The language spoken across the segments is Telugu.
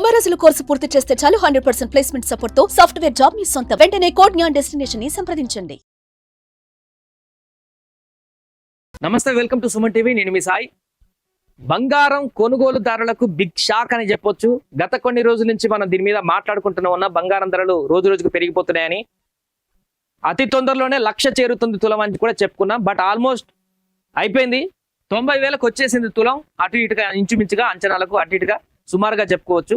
సమరసులు కోర్సు పూర్తి చేస్తే చాలు హండ్రెడ్ పర్సెంట్ ప్లేస్మెంట్ సపోర్ట్తో సాఫ్ట్వేర్ జాబ్ మీ సొంత. వెంటనే కోడ్ జ్ఞాన్ డెస్టినేషన్ని సంప్రదించండి. నమస్తే వెల్కమ్ టు సుమన్ టీవీ. నేను మీ సాయి. బంగారం కొనుగోలుదారులకు బిగ్ షాక్ అని చెప్పొచ్చు. గత కొన్ని రోజుల నుంచి మనం దీని మీద మాట్లాడుకుంటున్నా ఉన్న. బంగారం ధరలు రోజు రోజుకు పెరిగిపోతున్నాయని. అతి తొందరలోనే లక్ష చేరుతుంది తులం అని కూడా చెప్పుకున్నాం. బట్ ఆల్మోస్ట్ అయిపోయింది. తొంభై వేలకు వచ్చేసింది తులం. అటు ఇటుగా ఇంచుమించుగా అంచనాలకు అటు ఇటుగా సుమారుగా చెప్పుకోవచ్చు.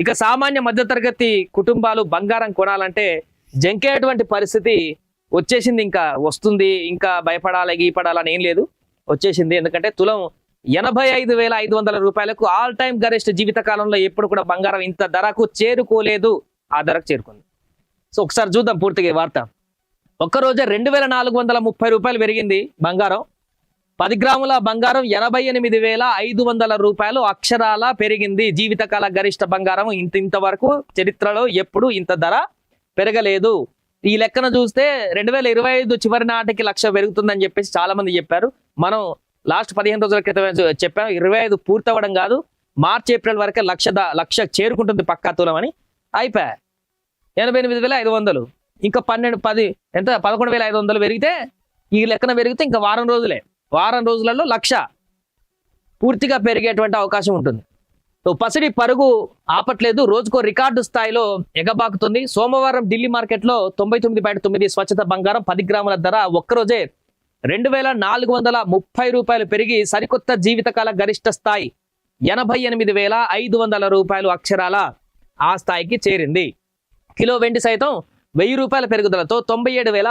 ఇక సామాన్య మధ్యతరగతి కుటుంబాలు బంగారం కొనాలంటే జంకేటువంటి పరిస్థితి వచ్చేసింది ఇంకా వస్తుంది ఇంకా భయపడాలి గీపడాలని ఏం లేదు. వచ్చేసింది. ఎందుకంటే తులం ఎనభై ఐదు వేల ఐదు వందల రూపాయలకు ఆల్ టైమ్ గరిష్ట జీవితకాలంలో ఎప్పుడు కూడా బంగారం ఇంత ధరకు చేరుకోలేదు. ఆ ధరకు చేరుకుంది. సో ఒకసారి చూద్దాం పూర్తిగా వార్త. ఒక్కరోజే రెండు వేల నాలుగు వందల ముప్పై రూపాయలు పెరిగింది బంగారం. పది గ్రాముల బంగారం ఎనభై ఎనిమిది వేల ఐదు వందల రూపాయలు అక్షరాల పెరిగింది. జీవితకాల గరిష్ట బంగారం ఇంత ఇంతవరకు చరిత్రలో ఎప్పుడు ఇంత ధర పెరగలేదు. ఈ లెక్కన చూస్తే రెండు వేల ఇరవై ఐదు చివరి నాటికి లక్ష పెరుగుతుందని చెప్పేసి చాలా మంది చెప్పారు. మనం లాస్ట్ పదిహేను రోజుల క్రితమే చెప్పాం. ఇరవై ఐదు పూర్తవ్వడం కాదు. మార్చ్ ఏప్రిల్ వరకే లక్ష లక్ష చేరుకుంటుంది పక్కా తులం అని అయిపోయా. ఎనభై ఎనిమిది వేల ఐదు వందలు. ఇంకా పన్నెండు పది ఎంత? పదకొండు వేల ఐదు వందలు పెరిగితే ఈ లెక్కన పెరిగితే ఇంకా వారం రోజులే. వారం రోజులలో లక్ష పూర్తిగా పెరిగేటువంటి అవకాశం ఉంటుంది. సో పసిడి పరుగు ఆపట్లేదు. రోజుకో రికార్డు స్థాయిలో ఎగబాకుతుంది. సోమవారం ఢిల్లీ మార్కెట్లో తొంభై తొమ్మిది పాయింట్ తొమ్మిది స్వచ్ఛత బంగారం పది గ్రాముల ధర ఒక్కరోజే రెండు వేల నాలుగు వందల ముప్పై రూపాయలు పెరిగి సరికొత్త జీవితకాల గరిష్ట స్థాయి ఎనభై ఎనిమిది వేల ఐదు వందల రూపాయలు అక్షరాల ఆ స్థాయికి చేరింది. కిలో వెండి సైతం వెయ్యి రూపాయల పెరుగుదలతో తొంభై ఏడు వేల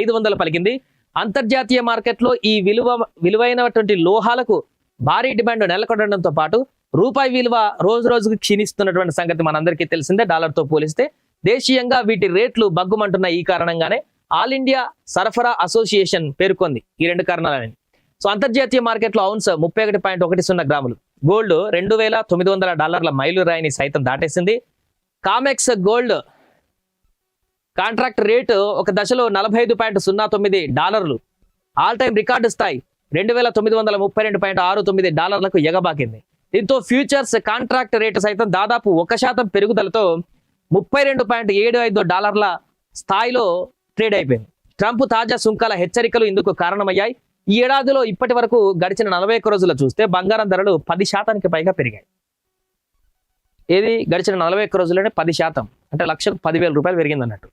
ఐదు వందలు పలికింది. అంతర్జాతీయ మార్కెట్లో ఈ విలువ విలువైనటువంటి లోహాలకు భారీ డిమాండ్ నెలకొనడంతో పాటు రూపాయి విలువ రోజు రోజుకు క్షీణిస్తున్నటువంటి సంగతి మనందరికీ తెలిసిందే. డాలర్తో పోలిస్తే దేశీయంగా వీటి రేట్లు బగ్గుమంటున్న ఈ కారణంగానే ఆల్ ఇండియా సరఫరా అసోసియేషన్ పేర్కొంది. ఈ రెండు కారణాలని. సో అంతర్జాతీయ మార్కెట్లో అవున్స్ ముప్పై ఒకటి పాయింట్ ఒకటి సున్నా గ్రాములు. గోల్డ్ రెండు వేల తొమ్మిది వందల డాలర్ల మైలు రాయిని సైతం దాటేసింది. కామెక్స్ గోల్డ్ కాంట్రాక్ట్ రేటు ఒక దశలో నలభై ఐదు పాయింట్ సున్నా తొమ్మిది డాలర్లు. ఆల్ టైం రికార్డు స్థాయి రెండు వేల తొమ్మిది వందల ముప్పై రెండు పాయింట్ ఆరు తొమ్మిది డాలర్లకు ఎగబాకింది. దీంతో ఫ్యూచర్స్ కాంట్రాక్ట్ రేటు సైతం దాదాపు ఒక శాతం పెరుగుదలతో ముప్పై రెండు పాయింట్ ఏడు ఐదు డాలర్ల స్థాయిలో ట్రేడ్ అయిపోయింది. ట్రంప్ తాజా సుంకాల హెచ్చరికలు ఇందుకు కారణమయ్యాయి. ఈ ఏడాదిలో ఇప్పటి వరకు గడిచిన నలభై ఒక్క రోజులు చూస్తే బంగారం ధరలు పది శాతానికి పైగా పెరిగాయి. ఏది? గడిచిన నలభై ఒక్క రోజులనే పది శాతం. అంటే లక్షకు పదివేల రూపాయలు పెరిగింది అన్నట్టు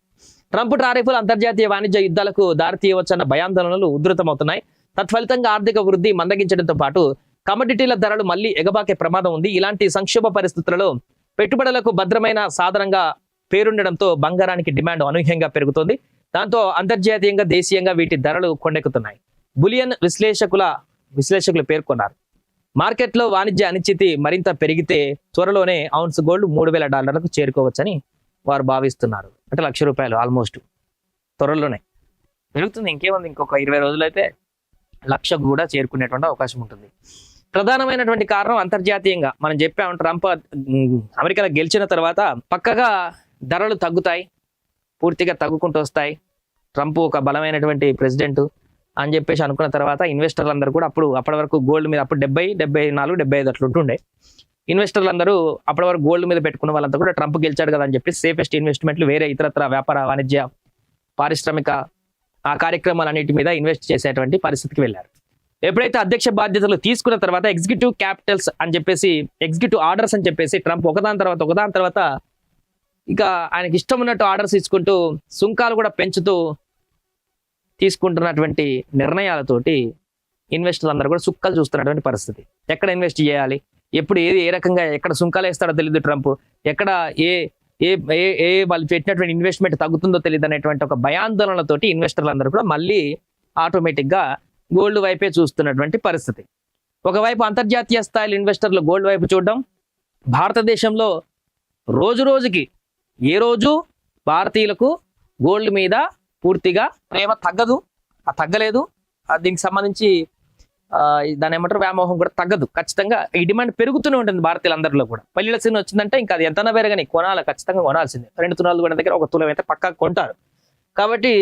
ట్రంప్ టారిఫ్లు అంతర్జాతీయ వాణిజ్య యుద్ధాలకు దారితీయవచ్చన్న భయాందోళనలు ఉధృతమవుతున్నాయి. తత్ఫలితంగా ఆర్థిక వృద్ధి మందగించడంతో పాటు కమోడిటీల ధరలు మళ్ళీ ఎగబాకే ప్రమాదం ఉంది. ఇలాంటి సంక్షోభ పరిస్థితులలో పెట్టుబడులకు భద్రమైన సాధనంగా పేరుండడంతో బంగారానికి డిమాండ్ అనూహ్యంగా పెరుగుతోంది. దాంతో అంతర్జాతీయంగా దేశీయంగా వీటి ధరలు కొండెక్కుతున్నాయి. బులియన్ విశ్లేషకుల విశ్లేషకులు పేర్కొన్నారు. మార్కెట్లో వాణిజ్య అనిశ్చితి మరింత పెరిగితే త్వరలోనే ఔన్స్ గోల్డ్ మూడు వేల డాలర్లకు చేరుకోవచ్చని వారు భావిస్తున్నారు. అంటే లక్ష రూపాయలు ఆల్మోస్ట్ త్వరలోనే. పెరుగుతుంది ఇంకేముంది? ఇంకొక ఇరవై రోజులైతే లక్షకు కూడా చేరుకునేటువంటి అవకాశం ఉంటుంది. ప్రధానమైనటువంటి కారణం అంతర్జాతీయంగా. మనం చెప్పాము ట్రంప్ అమెరికాలో గెలిచిన తర్వాత పక్కగా ధరలు తగ్గుతాయి పూర్తిగా తగ్గుకుంటూ వస్తాయి. ట్రంప్ ఒక బలమైనటువంటి ప్రెసిడెంట్ అని చెప్పేసి అనుకున్న తర్వాత ఇన్వెస్టర్లు అందరూ కూడా అప్పుడు అప్పటి వరకు గోల్డ్ మీద అప్పుడు డెబ్బై డెబ్బై నాలుగు డెబ్బై ఐదు అట్లా ఉంటుండే ఇన్వెస్టర్లు అందరూ అప్పటి వరకు గోల్డ్ మీద పెట్టుకున్న వాళ్ళంతా కూడా ట్రంప్ గెలిచాడు కదా అని చెప్పి సేఫెస్ట్ ఇన్వెస్ట్మెంట్లు వేరే ఇతరత్ర వ్యాపార వాణిజ్య పారిశ్రామిక ఆ కార్యక్రమాలన్నిటి మీద ఇన్వెస్ట్ చేసేటువంటి పరిస్థితికి వెళ్ళారు. ఎప్పుడైతే అధ్యక్ష బాధ్యతలు తీసుకున్న తర్వాత ఎగ్జిక్యూటివ్ క్యాపిటల్స్ అని చెప్పేసి ఎగ్జిక్యూటివ్ ఆర్డర్స్ అని చెప్పేసి ట్రంప్ ఒకదాని తర్వాత ఒకదాని తర్వాత ఇక ఆయనకి ఇష్టం ఉన్నట్టు ఆర్డర్స్ ఇచ్చుకుంటూ సుంకాలు కూడా పెంచుతూ తీసుకుంటున్నటువంటి నిర్ణయాలతోటి ఇన్వెస్టర్లు అందరూ కూడా సుక్కలు చూస్తున్నటువంటి పరిస్థితి. ఎక్కడ ఇన్వెస్ట్ చేయాలి? ఎప్పుడు ఏది ఏ రకంగా ఎక్కడ సుంకాలు వేస్తాడో తెలియదు ట్రంప్. ఎక్కడ ఏ ఏ ఏ ఏ వాళ్ళు పెట్టినటువంటి ఇన్వెస్ట్మెంట్ తగ్గుతుందో తెలియదు అనేటువంటి ఒక భయాందోళనతోటి ఇన్వెస్టర్లందరూ కూడా మళ్ళీ ఆటోమేటిక్గా గోల్డ్ వైపే చూస్తున్నటువంటి పరిస్థితి. ఒకవైపు అంతర్జాతీయ స్థాయిలో ఇన్వెస్టర్లు గోల్డ్ వైపు చూడడం భారతదేశంలో రోజు రోజుకి ఏ రోజు భారతీయులకు గోల్డ్ మీద పూర్తిగా ప్రేమ తగ్గదు తగ్గలేదు. దీనికి సంబంధించి దాని ఏమంటారు? వ్యామోహం కూడా తగ్గదు. ఖచ్చితంగా ఈ డిమాండ్ పెరుగుతూనే ఉంటుంది భారతీయులందరిలో కూడా. పల్లెల సీన్ వచ్చిందంటే ఇంకా అది ఎంత పెరగని కొనాలి ఖచ్చితంగా కొనాల్సిందే. రెండు తులాలు కూడా దగ్గర ఒక తులం అయితే పక్కా కొంటారు. కాబట్టి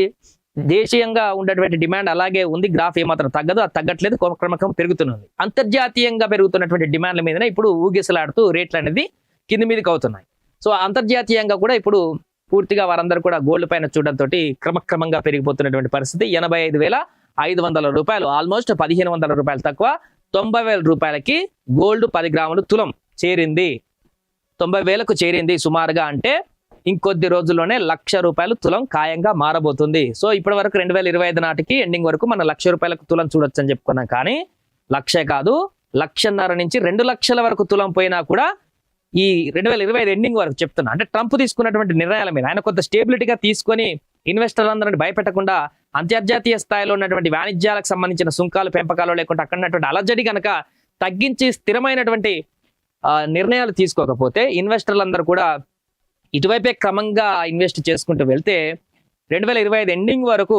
దేశీయంగా ఉండేటువంటి డిమాండ్ అలాగే ఉంది. గ్రాఫ్ ఏమాత్రం తగ్గదు అది తగ్గట్లేదు క్రమక్రమం పెరుగుతున్నది అంతర్జాతీయంగా పెరుగుతున్నటువంటి డిమాండ్ల మీదనే ఇప్పుడు ఊగిసలాడుతూ రేట్లు అనేది కింది మీదకి అవుతున్నాయి. సో అంతర్జాతీయంగా కూడా ఇప్పుడు పూర్తిగా వారందరూ కూడా గోల్డ్ పైన చూడడంతో క్రమక్రమంగా పెరిగిపోతున్నటువంటి పరిస్థితి. ఎనభై ఐదు వేల ఐదు వందల రూపాయలు ఆల్మోస్ట్ పదిహేను వందల రూపాయలు తక్కువ తొంభై వేల రూపాయలకి గోల్డ్ పది గ్రాములు తులం చేరింది. తొంభై వేలకు చేరింది సుమారుగా అంటే ఇంకొద్ది రోజుల్లోనే లక్ష రూపాయలు తులం ఖాయంగా మారబోతుంది. సో ఇప్పటి వరకు రెండు వేల ఇరవై ఐదు నాటికి ఎండింగ్ వరకు మనం లక్ష రూపాయలకు తులం చూడొచ్చు అని చెప్పుకున్నాం కానీ లక్షే కాదు లక్షన్నర నుంచి రెండు లక్షల వరకు తులం పోయినా కూడా ఈ రెండు వేల ఇరవై ఐదు ఎండింగ్ వరకు చెప్తున్నా. అంటే ట్రంప్ తీసుకున్నటువంటి నిర్ణయాల మీద ఆయన కొంత స్టేబిలిటీగా తీసుకొని ఇన్వెస్టర్లందరినీ భయపెట్టకుండా అంతర్జాతీయ స్థాయిలో ఉన్నటువంటి వాణిజ్యాలకు సంబంధించిన సుంకాలు పెంపకాలు లేకుండా అక్కడ ఉన్నటువంటి అలజడి కనుక తగ్గించి స్థిరమైనటువంటి నిర్ణయాలు తీసుకోకపోతే ఇన్వెస్టర్లందరూ కూడా ఇటువైపే క్రమంగా ఇన్వెస్ట్ చేసుకుంటూ వెళ్తే రెండు వేల ఇరవై ఐదు ఎండింగ్ వరకు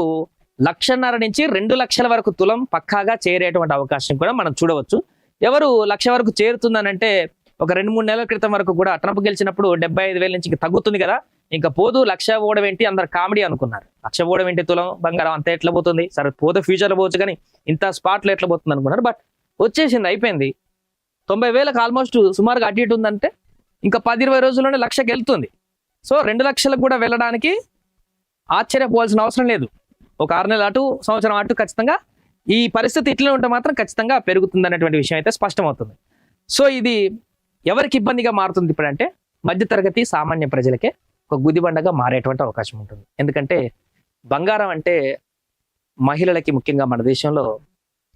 లక్షన్నర నుంచి రెండు లక్షల వరకు తులం పక్కాగా చేరేటువంటి అవకాశం కూడా మనం చూడవచ్చు. ఎవరు లక్ష వరకు చేరుతుందనంటే ఒక రెండు మూడు నెలల క్రితం వరకు కూడా ట్రంప్ గెలిచినప్పుడు డెబ్బై ఐదు వేల నుంచి తగ్గుతుంది కదా. ఇంకా పోదు లక్ష పోవడం ఏంటి? అందరు కామెడీ అనుకున్నారు. లక్ష పోవడం ఏంటి తులం? బంగారం అంతా ఎట్లా పోతుంది? సరే పోతే ఫ్యూచర్లో పోవచ్చు కానీ ఇంత స్పాట్లో ఎట్లా పోతుంది అనుకున్నారు. బట్ వచ్చేసింది అయిపోయింది. తొంభై వేలకు ఆల్మోస్ట్ సుమారుగా అటు ఇటు ఉందంటే ఇంకా పది ఇరవై రోజుల్లోనే లక్షకి వెళ్తుంది. సో రెండు లక్షలకు కూడా వెళ్ళడానికి ఆశ్చర్యపోవాల్సిన అవసరం లేదు. ఒక ఆరు నెలలు అటు సంవత్సరం అటు ఖచ్చితంగా ఈ పరిస్థితి ఇట్లనే ఉంటే మాత్రం ఖచ్చితంగా పెరుగుతుంది అనేటువంటి విషయం అయితే స్పష్టమవుతుంది. సో ఇది ఎవరికి ఇబ్బందిగా మారుతుంది ఇప్పుడంటే మధ్యతరగతి సామాన్య ప్రజలకే ఒక గుదిబండగా మారేటువంటి అవకాశం ఉంటుంది. ఎందుకంటే బంగారం అంటే మహిళలకి ముఖ్యంగా మన దేశంలో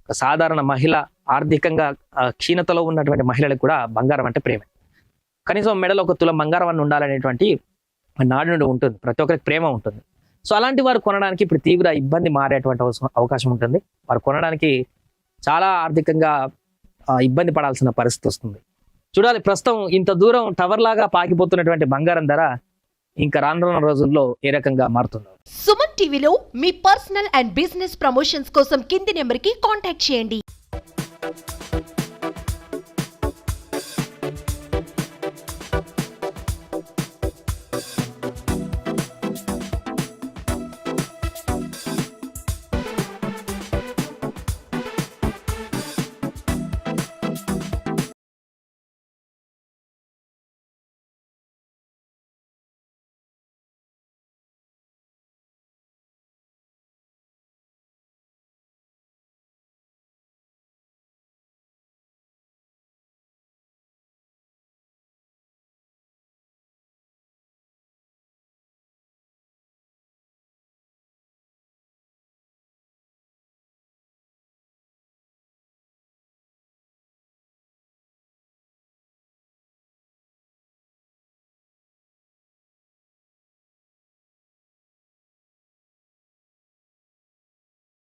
ఒక సాధారణ మహిళ ఆర్థికంగా క్షీణతలో ఉన్నటువంటి మహిళలకు కూడా బంగారం అంటే ప్రేమ. కనీసం మెడలో ఒక తులం బంగారం అని ఉండాలనేటువంటి నాడు నుండి ఉంటుంది. ప్రతి ఒక్కరికి ప్రేమ ఉంటుంది. సో అలాంటి వారు కొనడానికి ఇప్పుడు తీవ్ర ఇబ్బంది మారేటువంటి అవకాశం ఉంటుంది. వారు కొనడానికి చాలా ఆర్థికంగా ఇబ్బంది పడాల్సిన పరిస్థితి వస్తుంది. చూడాలి ప్రస్తుతం ఇంత దూరం టవర్ లాగా పాకిపోతున్నటువంటి బంగారం ధర ఇంకా రానున్న రోజుల్లో ఏ రకంగా మారుతుందో. సుమన్ టీవీలో మీ పర్సనల్ అండ్ బిజినెస్ ప్రమోషన్స్ కోసం కింది నెంబర్కి కాంటాక్ట్ చేయండి.